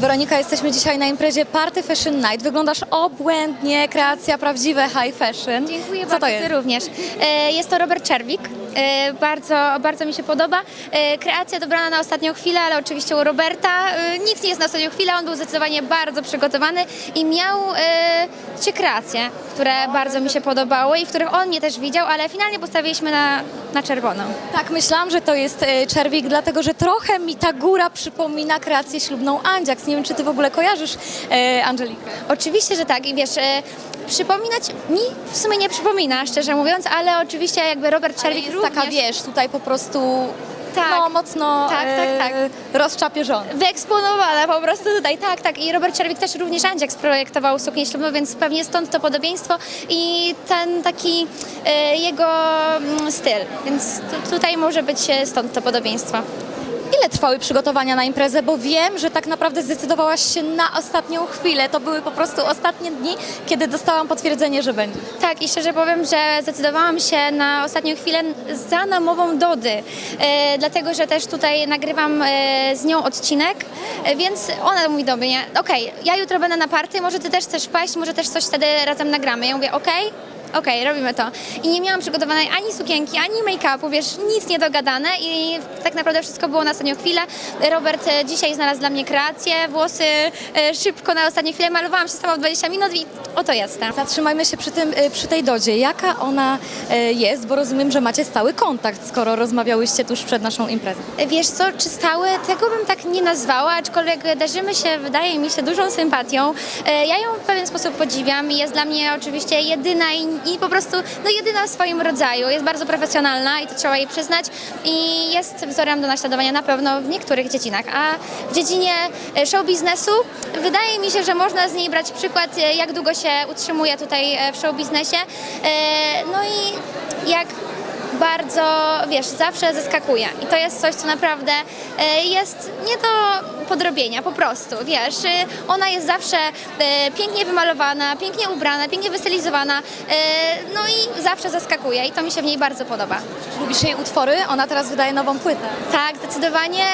Weronika, jesteśmy dzisiaj na imprezie Party Fashion Night. Wyglądasz obłędnie, kreacja prawdziwe high fashion. Dziękuję Co bardzo, to jest? Ty również. E, Jest to Robert Czerwik. E, Bardzo, bardzo mi się podoba. E, Kreacja dobrana na ostatnią chwilę, ale oczywiście u Roberta e, nic nie jest na ostatnią chwilę. On był zdecydowanie bardzo przygotowany i miał trzy kreacje, które bardzo mi się podobały i w których on mnie też widział, ale finalnie postawiliśmy na, na czerwoną. Tak, myślałam, że to jest czerwik, dlatego że trochę mi ta góra przypomina kreację ślubną Andziaks. Nie wiem, czy ty w ogóle kojarzysz Angelikę. Oczywiście, że tak i wiesz, przypominać mi w sumie nie przypomina, szczerze mówiąc, ale oczywiście jakby Robert Czerwik jest również taka, wiesz, tutaj po prostu Tak. no, mocno Tak, tak, tak. e, rozczapieżona. Wyeksponowana po prostu tutaj, tak, tak. I Robert Czerwik też również Andziak sprojektował suknię ślubną, więc pewnie stąd to podobieństwo i ten taki e, jego mm, styl. Więc tu, tutaj może być e, stąd to podobieństwo. Ile trwały przygotowania na imprezę? Bo wiem, że tak naprawdę zdecydowałaś się na ostatnią chwilę. To były po prostu ostatnie dni, kiedy dostałam potwierdzenie, że będzie. Tak, i szczerze powiem, że zdecydowałam się na ostatnią chwilę za namową Dody, e, dlatego że też tutaj nagrywam e, z nią odcinek, e, więc ona mówi do mnie, okej, ja jutro będę na party, może ty też chcesz wpaść, może też coś wtedy razem nagramy. Ja mówię, okej. Okej, robimy to. I nie miałam przygotowanej ani sukienki, ani make-upu, wiesz, nic nie dogadane i tak naprawdę wszystko było na ostatnią chwilę. Robert e, dzisiaj znalazł dla mnie kreację, włosy e, szybko na ostatnią chwilę, malowałam się sama w 20 minut i oto jestem. Zatrzymajmy się przy, tym, e, przy tej dodzie. Jaka ona jest? Bo rozumiem, że macie stały kontakt, skoro rozmawiałyście tuż przed naszą imprezą. Wiesz co, czy stały? Tego bym tak nie nazwała, aczkolwiek darzymy się, wydaje mi się, dużą sympatią. E, Ja ją w pewien sposób podziwiam i jest dla mnie oczywiście jedyna i, i po prostu no jedyna w swoim rodzaju. Jest bardzo profesjonalna i to trzeba jej przyznać i jest wzorem do naśladowania na pewno w niektórych dziedzinach. A w dziedzinie e, show biznesu wydaje mi się, że można z niej brać przykład, e, jak długo się utrzymuje tutaj e, w show biznesie. No i jak bardzo, wiesz, zawsze zaskakuje. I to jest coś, co naprawdę jest nie do podrobienia, po prostu, wiesz. e, Ona jest zawsze e, pięknie wymalowana, pięknie ubrana, pięknie wystylizowana, e, no i zawsze zaskakuje i to mi się w niej bardzo podoba. Lubisz jej utwory? Ona teraz wydaje nową płytę. Tak, zdecydowanie.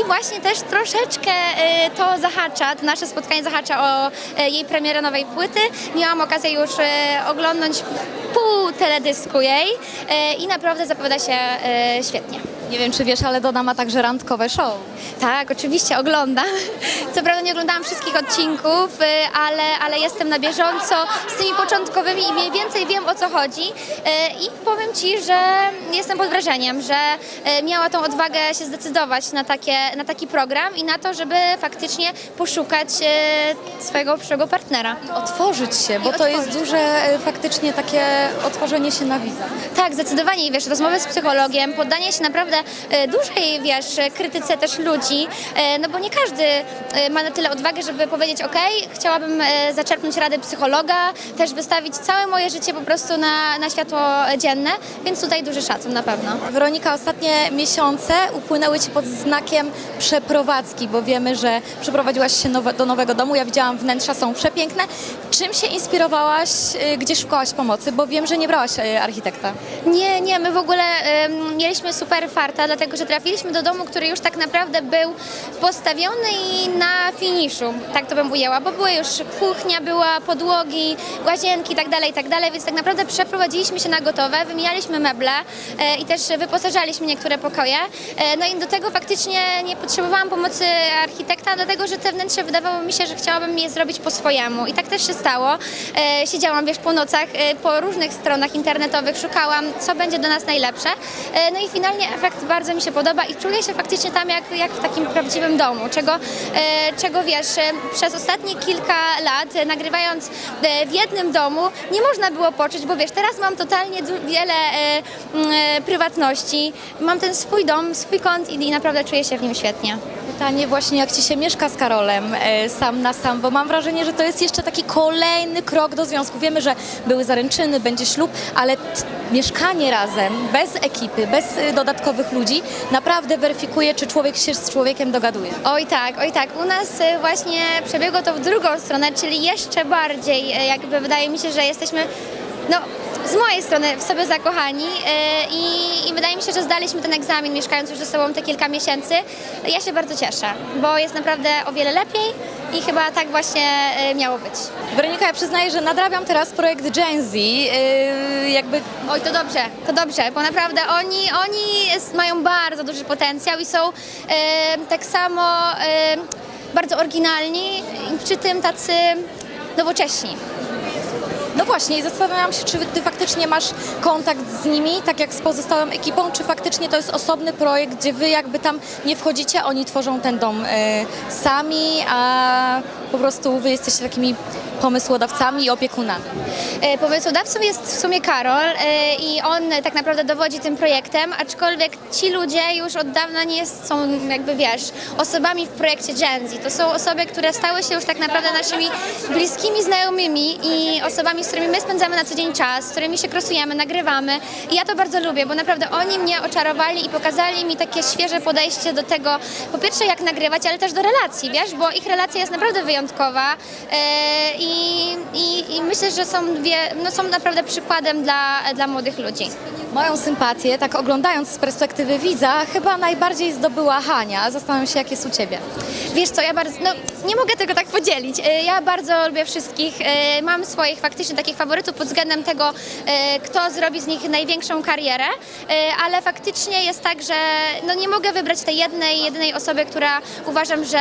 I właśnie też troszeczkę to zahacza, to nasze spotkanie zahacza o jej premierę nowej płyty. Miałam okazję już oglądnąć pół teledysku jej i naprawdę zapowiada się świetnie. Nie wiem, czy wiesz, ale Dona ma także randkowe show. Tak, oczywiście oglądam. Co prawda nie oglądałam wszystkich odcinków, y, ale, ale jestem na bieżąco z tymi początkowymi i mniej więcej wiem o co chodzi. Y, I powiem Ci, że jestem pod wrażeniem, że y, miała tą odwagę się zdecydować na, takie, na taki program i na to, żeby faktycznie poszukać swojego przyszłego partnera. Otworzyć się, bo I to jest duże faktycznie takie otworzenie się na widza. Tak, zdecydowanie. I wiesz, rozmowy z psychologiem, poddanie się naprawdę e, dużej, wiesz, krytyce też ludzi, e, no bo nie każdy e, ma na tyle odwagę, żeby powiedzieć, ok, chciałabym zaczerpnąć rady psychologa, też wystawić całe moje życie po prostu na, na światło dzienne, więc tutaj duży szacun na pewno. Weronika, ostatnie miesiące upłynęły Ci pod znakiem przeprowadzki, bo wiemy, że przeprowadziłaś się nowe, do nowego domu. Ja widziałam wnętrza, są przepiękne. Czym się inspirowałaś, y, gdzie szukałaś pomocy? Bo wiem, że nie brałaś y, architekta. Nie, nie, my w ogóle mieliśmy super farta, dlatego że trafiliśmy do domu, który już tak naprawdę był postawiony i na finiszu, tak to bym ujęła, bo była już kuchnia, była podłogi, łazienki i tak dalej, i tak więc tak naprawdę przeprowadziliśmy się na gotowe, wymienialiśmy meble e, i też wyposażaliśmy niektóre pokoje. E, no i do tego faktycznie nie potrzebowałam pomocy architekta, dlatego że te wnętrze wydawało mi się, że chciałabym je zrobić po swojemu i tak też się stało. E, siedziałam, wiesz, po nocach, po różnych stronach internetowych, szukałam, co będzie dla nas najlepsze. No i finalnie efekt bardzo mi się podoba i czuję się faktycznie tam jak, jak w takim prawdziwym domu, czego, e, czego wiesz, e, przez ostatnie kilka lat, e, nagrywając w jednym domu, nie można było poczuć, bo wiesz, teraz mam totalnie wiele prywatności, mam ten swój dom, swój kąt i, i naprawdę czuję się w nim świetnie. Pytanie właśnie, jak Ci się mieszka z Karolem e, sam na sam, bo mam wrażenie, że to jest jeszcze taki kolejny krok do związku. Wiemy, że były zaręczyny, będzie ślub, ale mieszkanie razem, bez ekipy, bez y, dodatkowych ludzi, naprawdę weryfikuje, czy człowiek się z człowiekiem dogaduje. Oj tak, oj tak. U nas e, właśnie przebiegło to w drugą stronę, czyli jeszcze bardziej e, jakby wydaje mi się, że jesteśmy no z mojej strony w sobie zakochani e, i, i wydaje mi się, że zdaliśmy ten egzamin mieszkając już ze sobą te kilka miesięcy. Ja się bardzo cieszę, bo jest naprawdę o wiele lepiej i chyba tak właśnie e, miało być. Weronika, ja przyznaję, że nadrabiam teraz projekt Gen Z. Yy, jakby Oj, to dobrze, to dobrze, bo naprawdę oni, oni mają bardzo duży potencjał i są e, tak samo e, bardzo oryginalni i przy tym tacy nowocześni. No właśnie, i zastanawiałam się, czy ty faktycznie masz kontakt z nimi, tak jak z pozostałą ekipą, czy faktycznie to jest osobny projekt, gdzie wy jakby tam nie wchodzicie, oni tworzą ten dom y, sami, a po prostu wy jesteście takimi pomysłodawcami i opiekunami. E, Pomysłodawcą jest w sumie Karol e, i on tak naprawdę dowodzi tym projektem, aczkolwiek ci ludzie już od dawna nie są jakby wiesz, osobami w projekcie Gen Z. To są osoby, które stały się już tak naprawdę naszymi bliskimi znajomymi i osobami, z którymi my spędzamy na co dzień czas, z którymi się krosujemy, nagrywamy i ja to bardzo lubię, bo naprawdę oni mnie oczarowali i pokazali mi takie świeże podejście do tego, po pierwsze jak nagrywać, ale też do relacji, wiesz, bo ich relacja jest naprawdę wyjątkowa e, i, i, i myślę, że są, dwie, no są naprawdę przykładem dla, dla młodych ludzi. Moją sympatię, tak oglądając z perspektywy widza, chyba najbardziej zdobyła Hania. Zastanawiam się, jak jest u ciebie. Wiesz co, ja bardzo, no nie mogę tego tak podzielić. E, Ja bardzo lubię wszystkich. E, Mam swoich faktycznie takich faworytów pod względem tego, e, kto zrobi z nich największą karierę, ale faktycznie jest tak, że no nie mogę wybrać tej jednej, jedynej osoby, która uważam, że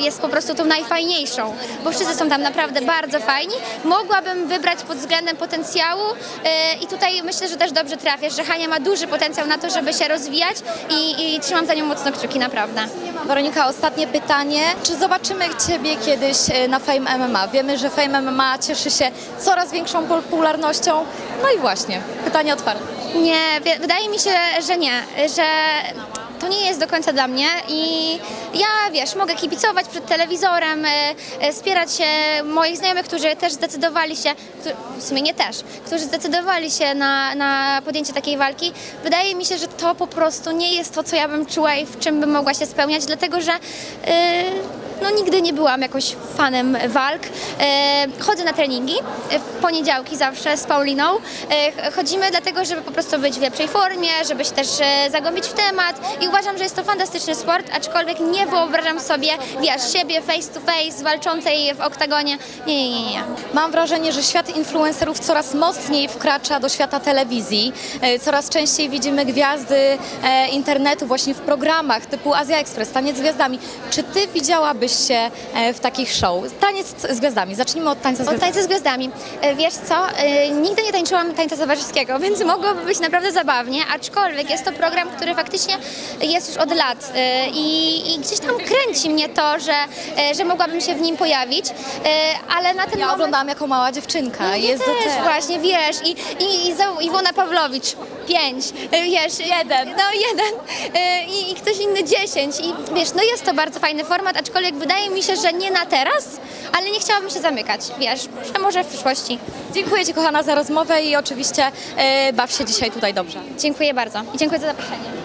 jest po prostu tą najfajniejszą, bo wszyscy są tam naprawdę bardzo fajni. Mogłabym wybrać pod względem potencjału i tutaj myślę, że też dobrze trafiasz, że Hania ma duży potencjał na to, żeby się rozwijać i, i trzymam za nią mocno kciuki, naprawdę. Weronika, ostatnie pytanie. Czy zobaczymy Ciebie kiedyś e, na Fame MMA? Wiemy, że Fame MMA cieszy się coraz większą popularnością. No i właśnie, pytanie otwarte. Nie, wydaje mi się, że nie, że to nie jest do końca dla mnie i ja, wiesz, mogę kibicować przed telewizorem, e, e, wspierać się moich znajomych, którzy też zdecydowali się, w sumie nie też, którzy zdecydowali się na, na podjęcie takiej walki. Wydaje mi się, że to po prostu nie jest to, co ja bym czuła i w czym bym mogła się spełniać, dlatego że e, no, nigdy nie byłam jakoś fanem walk. E, chodzę na treningi, e, w poniedziałki zawsze z Pauliną. E, ch- chodzimy dlatego, żeby po prostu być w lepszej formie, żeby się też zagłębić w temat i uważam, że jest to fantastyczny sport, aczkolwiek nie wyobrażam sobie, wiesz, siebie face to face, walczącej w oktagonie. Nie, nie, nie. Mam wrażenie, że świat influencerów coraz mocniej wkracza do świata telewizji. Coraz częściej widzimy gwiazdy internetu właśnie w programach typu Azja Express, Taniec z Gwiazdami. Czy Ty widziałabyś się e, w takich show? Taniec z Gwiazdami. Zacznijmy od Tańca z Od Gwiazdami. tańca z gwiazdami. E, Wiesz co, e, nigdy nie tańczyłam tańca towarzyskiego, więc mogłoby być naprawdę zabawnie, aczkolwiek jest to program, który faktycznie jest już od lat i, i gdzieś tam kręci mnie to, że, że mogłabym się w nim pojawić, ale na ten Ja moment... oglądałam jako mała dziewczynka. Ja Jest do też właśnie, wiesz, i, i, i za- Iwona Pawlowicz pięć, e, wiesz, jeden, no jeden e, i, i ktoś inny dziesięć i wiesz, no jest to bardzo fajny format, aczkolwiek wydaje mi się, że nie na teraz, ale nie chciałabym się zamykać, wiesz, że może w przyszłości. Dziękuję Ci kochana za rozmowę i oczywiście e, baw się dzisiaj tutaj dobrze. Dziękuję bardzo i dziękuję za zaproszenie.